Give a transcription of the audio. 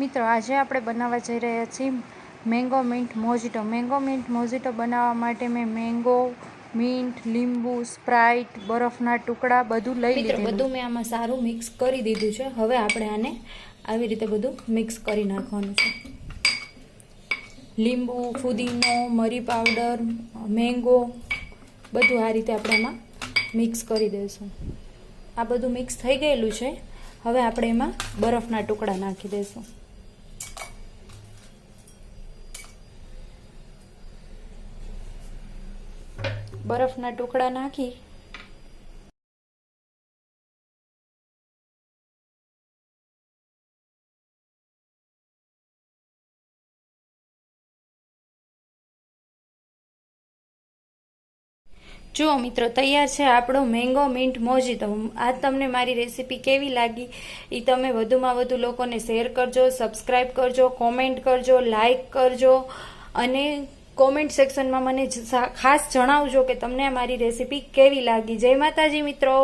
મિત્રો આજે આપણે બનાવવા જઈ રહ્યા છીએ mango mint mojito. Mango mint mojito બનાવવા માટે મેં મેંગો મિન્ટ લીંબુ સ્પ્રાઇટ બરફના ટુકડા બધું લઈ લીધું બધું મેં આમાં સારું મિક્સ કરી દીધું છે. હવે આપણે આને આવી રીતે બધું મિક્સ કરી નાખવાનું છે. લીંબુ ફુદીનો મરી પાવડર મેંગો બધું આ રીતે આપણે એમાં મિક્સ કરી દઈશું. આ બધું મિક્સ થઈ ગયેલું છે. હવે આપણે એમાં બરફના ટુકડા નાખી દઈશું. બરફના ટુકડા નાખી. જુઓ મિત્રો, તૈયાર છે આપણો મેંગો મિન્ટ મોજીતો આ તમને મારી રેસીપી કેવી લાગી એ તમે વધુમાં વધુ લોકોને શેર કરજો સબસ્ક્રાઈબ કરજો કોમેન્ટ કરજો લાઈક કરજો અને કોમેન્ટ સેક્શનમાં મને ખાસ જણાવજો કે તમને મારી રેસીપી કેવી લાગી. જય માતાજી મિત્રો.